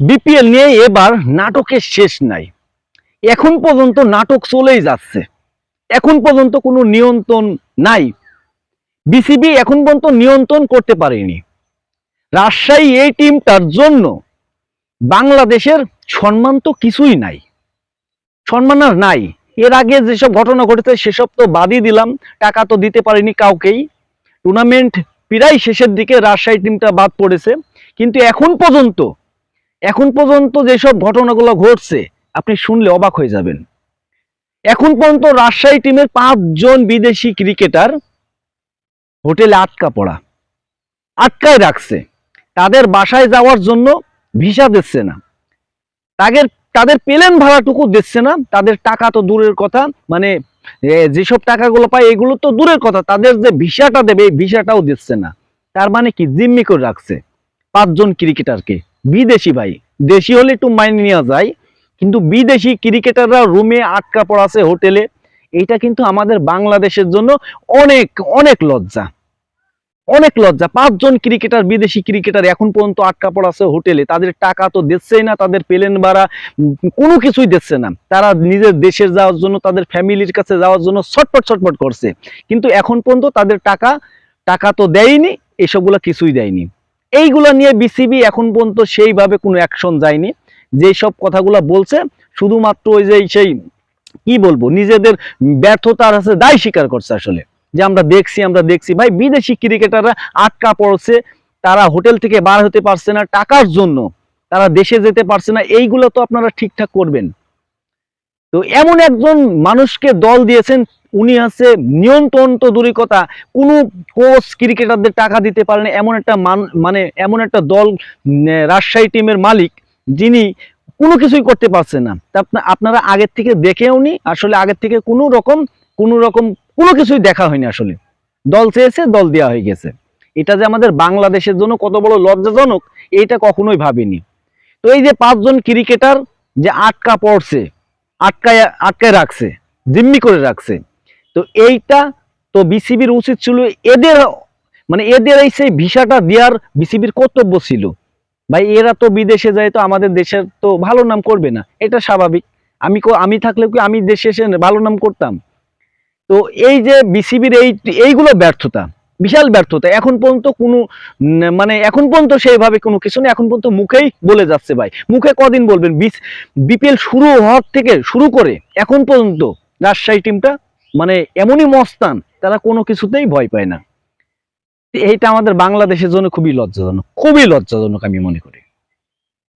BPL নিয়ে এবার নাটকের শেষ নাই। এখন পর্যন্ত নাটক চলেই যাচ্ছে। এখন পর্যন্ত কোনো নিয়ন্ত্রণ নাই। বিসিবি এখন পর্যন্ত নিয়ন্ত্রণ করতে পারেনি। রাজশাহী এই টিমটার জন্য বাংলাদেশের সম্মান তো কিছুই নাই। সম্মান আর নাই। এর আগে যেসব ঘটনা ঘটেছে, সেসব তো বাদই দিলাম। টাকা তো দিতে পারেনি কাউকেই। টুর্নামেন্ট প্রায় শেষের দিকে রাজশাহী টিমটা বাদ পড়েছে। কিন্তু এখন পর্যন্ত এখন পর্যন্ত যেসব ঘটনাগুলো ঘটছে, আপনি শুনলে অবাক হয়ে যাবেন। এখন পর্যন্ত রাজশাহী টিমের পাঁচজন বিদেশি ক্রিকেটার হোটেলে আটকা পড়া, আটকায় রাখছে। তাদের বাসায় যাওয়ার জন্য ভিসা দিচ্ছে না। তাদের তাদের প্লেন ভাড়াটুকু দিচ্ছে না। তাদের টাকা তো দূরের কথা মানে যেসব টাকাগুলো পায় এগুলো তো দূরের কথা। তাদের যে ভিসাটা দেবে, এই ভিসাটাও দিচ্ছে না। তার মানে কি? জিম্মি করে রাখছে পাঁচজন ক্রিকেটারকে। বিদেশি ভাই। দেশি হলে একটু মাইনে নেওয়া যায়, কিন্তু বিদেশি ক্রিকেটাররা রুমে আটকা পড়া আছে হোটেলে এটা কিন্তু আমাদের বাংলাদেশের জন্য অনেক অনেক লজ্জা। অনেক লজ্জা। পাঁচজন ক্রিকেটার, বিদেশি ক্রিকেটার এখন পর্যন্ত আটকা পড়া আছে হোটেলে। তাদের টাকা তো দিচ্ছেই না, তাদের প্লেন ভাড়া, কোনো কিছুই দিচ্ছে না। তারা নিজের দেশের যাওয়ার জন্য, তাদের ফ্যামিলির কাছে যাওয়ার জন্য ছটপট ছটপট করছে। কিন্তু এখন পর্যন্ত তাদের টাকা টাকা তো দেয়নি, এসবগুলো কিছুই দেয়নি। এইগুলা নিয়ে বিসিবি এখন পর্যন্ত সেইভাবে কোনো অ্যাকশন যায়নি। যেই সব কথাগুলো বলছে, শুধুমাত্র ওই যে সেই, কি বলব, নিজেদের ব্যর্থতার আছে দায় স্বীকার করছে আসলে। যে আমরা দেখছি আমরা দেখছি। ভাই, বিদেশি ক্রিকেটাররা আটকা পড়ছে, তারা হোটেল থেকে বার হতে পারছে না, টাকার জন্য তারা দেশে যেতে পারছে না, এইগুলো তো আপনারা ঠিকঠাক করবেন। তো এমন একজন মানুষকে দল দিয়েছেন উনি আছে নিয়ন্ত্রণ তো দূরের কথা কোনো কোচ ক্রিকেটারদের টাকা দিতে পারেন এমন একটা মান- মানে এমন একটা দল রাজশাহী টিমের মালিক, যিনি কোনো কিছুই করতে পারছে না। তা আপনারা আগের থেকে দেখেও নি আসলে আগের থেকে কোনো রকম কোনো রকম, কোনো কিছুই দেখা হয়নি আসলে। দল চেয়েছে, দল দেওয়া হয়ে গেছে। এটা যে আমাদের বাংলাদেশের জন্য কত বড় লজ্জাজনক, এইটা কখনোই ভাবিনি। তো এই যে পাঁচজন ক্রিকেটার যে আটকা পড়ছে, আটকায় আটকায় রাখছে, জিম্মি করে রাখছে তো এইটা তো বিসিবির উচিত ছিল এদের মানে এদের এই সেই ভিসাটা দেওয়ার বিসিবির কর্তব্য ছিল। ভাই, এরা তো বিদেশে যায়, তো আমাদের দেশের তো ভালো নাম করবে না। এটা স্বাভাবিক। আমি আমি থাকলে কি আমি দেশে এসে ভালো নাম করতাম? তো এই যে বিসিবির এই, এইগুলো ব্যর্থতা, বিশাল ব্যর্থতা, এখন পর্যন্ত কোনো মানে এখন পর্যন্ত সেইভাবে কোনো কিছু নেই। এখন পর্যন্ত মুখেই বলে যাচ্ছে ভাই। মুখে কদিন বলবেন বিপিএল শুরু হওয়ার থেকে শুরু করে এখন পর্যন্ত রাজশাহী টিমটা মানে এমনই মস্তান, তারা কোনো কিছুতেই ভয় পায় না। এইটা আমাদের বাংলাদেশের জন্য খুবই লজ্জাজনক খুবই লজ্জাজনক আমি মনে করি।